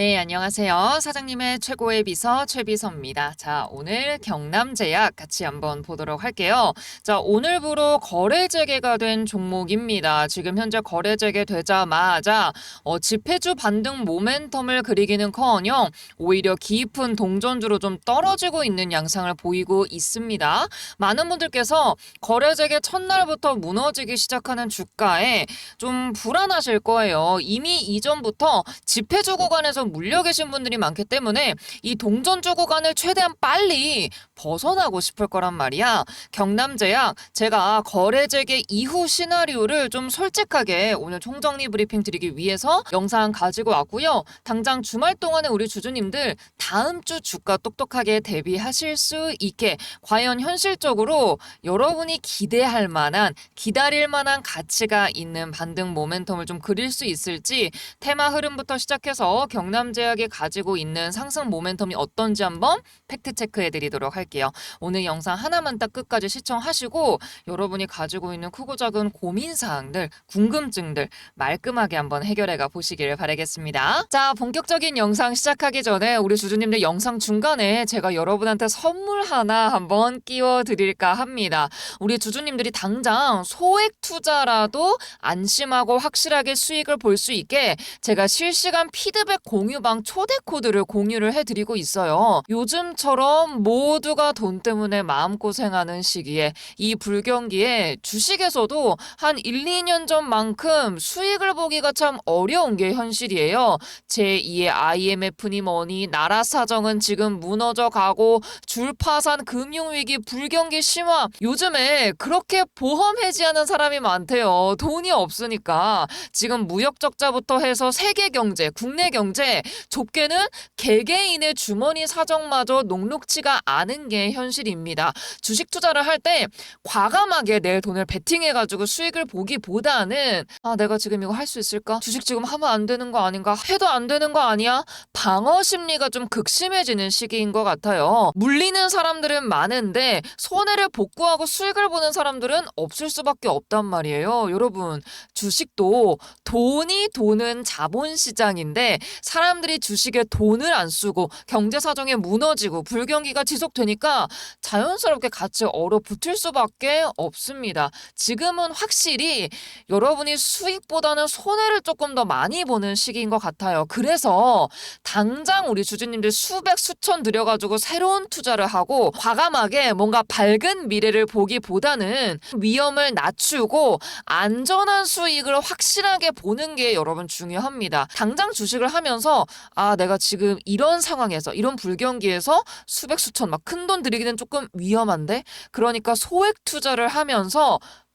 네, 안녕하세요. 사장님의 최고의 비서 최비서입니다. 자, 오늘 경남제약 같이 한번 보도록 할게요. 자, 오늘부로 거래 재개가 된 종목입니다. 지금 현재 거래 재개 되자마자 어, 지폐주 반등 모멘텀을 그리기는커녕 오히려 깊은 동전주로 좀 떨어지고 있는 양상을 보이고 있습니다. 많은 분들께서 거래 재개 첫날부터 무너지기 시작하는 주가에 좀 불안하실 거예요. 이미 이전부터 지폐주 구간에서 물려 계신 분들이 많기 때문에 이 동전주 구간을 최대한 빨리 벗어나고 싶을 거란 말이야. 경남제약 제가 거래 재개 이후 시나리오를 좀 솔직하게 오늘 총정리 브리핑 드리기 위해서 영상 가지고 왔고요. 당장 주말 동안에 우리 주주님들 다음 주 주가 똑똑하게 대비하실 수 있게 과연 현실적으로 여러분이 기대할 만한 기다릴 만한 가치가 있는 반등 모멘텀을 좀 그릴 수 있을지 테마 흐름부터 시작해서 경남 제약이 가지고 있는 상승 모멘텀이 어떤지 한번 팩트 체크해 드리도록 할게요. 오늘 영상 하나만 딱 끝까지 시청하시고 여러분이 가지고 있는 크고 작은 고민 사항들, 궁금증들 말끔하게 한번 해결해 가 보시기를 바라겠습니다. 자, 본격적인 영상 시작하기 전에 우리 주주님들 영상 중간에 제가 여러분한테 선물 하나 한번 끼워 드릴까 합니다. 우리 주주님들이 당장 소액 투자라도 안심하고 확실하게 수익을 볼 수 있게 제가 실시간 피드백 공 유방 초대 코드를 공유를 해드리고 있어요. 요즘처럼 모두가 돈 때문에 마음고생하는 시기에 이 불경기에 주식에서도 한 1, 2년 전만큼 수익을 보기가 참 어려운 게 현실이에요. 제2의 IMF니 뭐니 나라 사정은 지금 무너져 가고 줄파산 금융위기 불경기 심화 요즘에 그렇게 보험 해지하는 사람이 많대요. 돈이 없으니까 지금 무역 적자부터 해서 세계 경제, 국내 경제 좁게는 개개인의 주머니 사정마저 녹록치가 않은 게 현실입니다. 주식 투자를 할 때 과감하게 내 돈을 베팅해가지고 수익을 보기보다는 아 내가 지금 이거 할 수 있을까? 주식 지금 하면 안 되는 거 아닌가? 해도 안 되는 거 아니야? 방어 심리가 좀 극심해지는 시기인 것 같아요. 물리는 사람들은 많은데 손해를 복구하고 수익을 보는 사람들은 없을 수밖에 없단 말이에요. 여러분 주식도 돈이 도는 자본시장인데 사 람들이 주식에 돈을 안 쓰고 경제 사정에 무너지고 불경기가 지속되니까 자연스럽게 같이 얼어붙을 수밖에 없습니다. 지금은 확실히 여러분이 수익보다는 손해를 조금 더 많이 보는 시기인 것 같아요. 그래서 당장 우리 주주님들 수백 수천 들여가지고 새로운 투자를 하고 과감하게 뭔가 밝은 미래를 보기보다는 위험을 낮추고 안전한 수익을 확실하게 보는 게 여러분 중요합니다. 당장 주식을 하면서 아 내가 지금 이런 상황에서 이런 불경기에서 수백 수천 막 큰 돈 들이기는 조금 위험한데? 그러니까 소액 투자를 하면서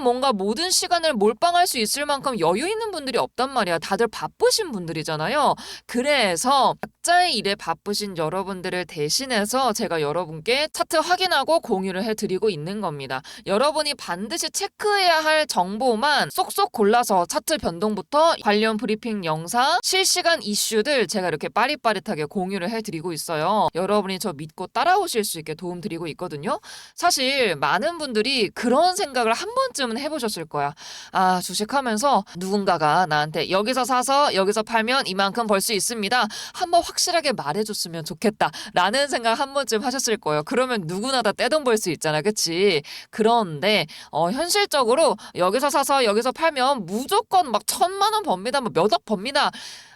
뭔가 모든 시간을 몰빵할 수 있을 만큼 여유 있는 분들이 없단 말이야. 다들 바쁘신 분들이잖아요. 그래서 각자의 일에 바쁘신 여러분들을 대신해서 제가 여러분께 차트 확인하고 공유를 해드리고 있는 겁니다. 여러분이 반드시 체크해야 할 정보만 쏙쏙 골라서 차트 변동부터 관련 브리핑 영상, 실시간 이슈들 제가 이렇게 빠릿빠릿하게 공유를 해드리고 있어요. 여러분이 저 믿고 따라오실 수 있게 도움드리고 있거든요. 사실 많은 분들이 그런 생각을 한 번쯤은 해보셨을 거야. 아, 주식하면서 누군가가 나한테 여기서 사서 여기서 팔면 이만큼 벌 수 있습니다. 한번 확실하게 말해줬으면 좋겠다. 라는 생각 한 번쯤 하셨을 거예요. 그러면 누구나 다 떼돈 벌 수 있잖아. 그치? 그런데, 어, 현실적으로 여기서 사서 여기서 팔면 무조건 막 천만 원 법니다. 뭐 몇억 법니다.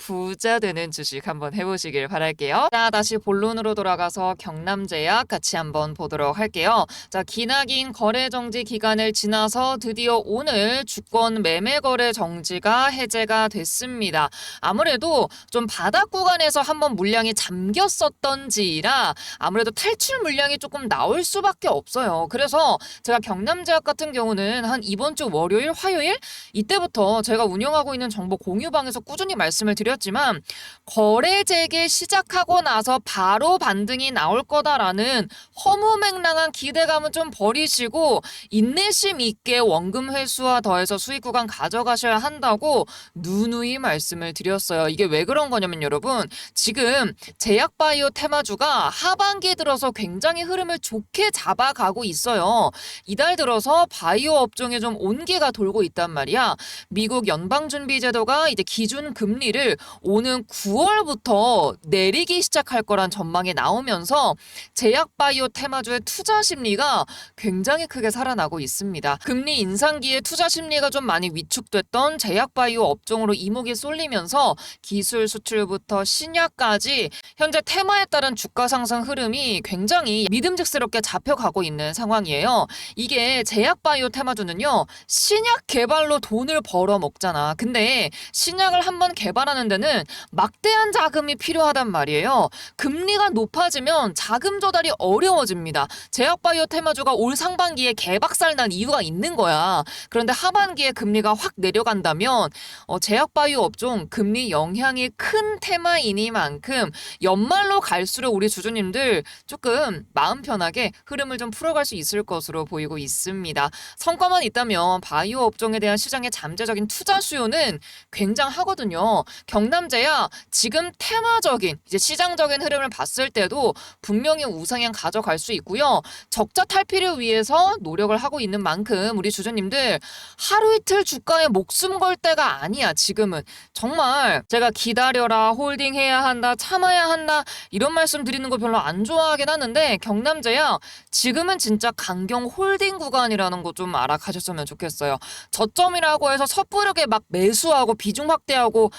부자 되는 주식 한번 해보시길 바랄게요. 자, 다시 본론으로 돌아가서 경남제약 같이 한번 보도록 할게요. 자, 기나긴 거래 정지 기간을 지나서 드디어 오늘 주권 매매 거래 정지가 해제가 됐습니다. 아무래도 좀 바닥 구간에서 한번 물량이 잠겼었던지라 아무래도 탈출 물량이 조금 나올 수밖에 없어요. 그래서 제가 경남제약 같은 경우는 한 이번 주 월요일, 화요일 이때부터 제가 운영하고 있는 정보 공유방에서 꾸준히 말씀을 드렸 지만 거래 재개 시작하고 나서 바로 반등이 나올 거다라는 허무맹랑한 기대감은 좀 버리시고 인내심 있게 원금 회수와 더해서 수익 구간 가져가셔야 한다고 누누이 말씀을 드렸어요. 이게 왜 그런 거냐면 여러분 지금 제약바이오 테마주가 하반기 들어서 굉장히 흐름을 좋게 잡아가고 있어요. 이달 들어서 바이오 업종에 좀 온기가 돌고 있단 말이야. 미국 연방준비제도가 이제 기준 금리를 오는 9월부터 내리기 시작할 거란 전망이 나오면서 제약바이오 테마주의 투자 심리가 굉장히 크게 살아나고 있습니다. 금리 인상기에 투자 심리가 좀 많이 위축됐던 제약바이오 업종으로 이목이 쏠리면서 기술 수출부터 신약까지 현재 테마에 따른 주가 상승 흐름이 굉장히 믿음직스럽게 잡혀가고 있는 상황이에요. 이게 제약바이오 테마주는요, 신약 개발로 돈을 벌어 먹잖아. 근데 신약을 한번 개발하는 데 데는 막대한 자금이 필요하단 말이에요. 금리가 높아지면 자금 조달이 어려워집니다. 제약바이오 테마주가 올 상반기에 개박살 난 이유가 있는 거야. 그런데 하반기에 금리가 확 내려간다면 어, 제약바이오 업종 금리 영향이 큰 테마이니만큼 연말로 갈수록 우리 주주님들 조금 마음 편하게 흐름을 좀 풀어갈 수 있을 것으로 보이고 있습니다. 성과만 있다면 바이오 업종에 대한 시장의 잠재적인 투자 수요는 굉장하거든요. 경남제야 지금 테마적인 이제 시장적인 흐름을 봤을 때도 분명히 우상향 가져갈 수 있고요. 적자 탈피를 위해서 노력을 하고 있는 만큼 우리 주주님들 하루 이틀 주가에 목숨 걸 때가 아니야. 지금은 정말 제가 기다려라 홀딩 해야 한다 참아야 한다 이런 말씀 드리는 거 별로 안 좋아하긴 하는데 경남제야 지금은 진짜 강경 홀딩 구간이라는 거 좀 알아가셨으면 좋겠어요. 저점이라고 해서 섣부르게 막 매수하고 비중 확대하고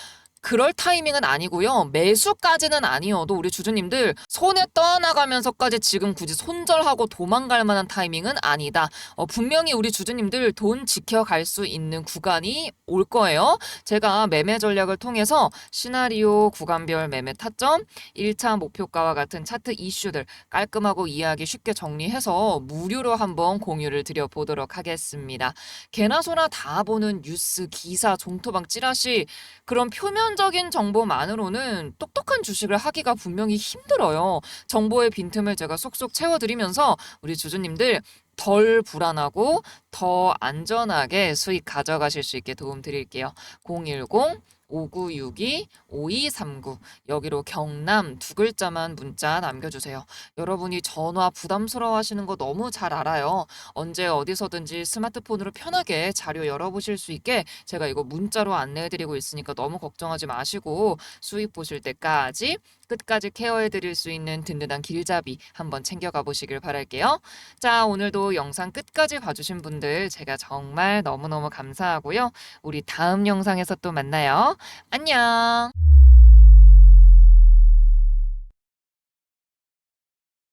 그럴 타이밍은 아니고요. 매수까지는 아니어도 우리 주주님들 손에 떠나가면서까지 지금 굳이 손절하고 도망갈 만한 타이밍은 아니다. 어, 분명히 우리 주주님들 돈 지켜갈 수 있는 구간이 올 거예요. 제가 매매 전략을 통해서 시나리오 구간별 매매 타점, 1차 목표가와 같은 차트 이슈들 깔끔하고 이해하기 쉽게 정리해서 무료로 한번 공유를 드려보도록 하겠습니다. 개나 소나 다 보는 뉴스, 기사, 종토방 찌라시 그런 표면 적인 정보만으로는 똑똑한 주식을 하기가 분명히 힘들어요. 정보의 빈틈을 제가 쏙쏙 채워드리면서 우리 주주님들 덜 불안하고 더 안전하게 수익 가져가실 수 있게 도움 드릴게요. 010 5962 5239 여기로 경남 두 글자만 문자 남겨주세요. 여러분이 전화 부담스러워 하시는 거 너무 잘 알아요. 언제 어디서든지 스마트폰으로 편하게 자료 열어보실 수 있게 제가 이거 문자로 안내해드리고 있으니까 너무 걱정하지 마시고 수익 보실 때까지 끝까지 케어해 드릴 수 있는 든든한 길잡이 한번 챙겨가 보시길 바랄게요. 자, 오늘도 영상 끝까지 봐주신 분들 제가 정말 너무너무 감사하고요. 우리 다음 영상에서 또 만나요. 안녕!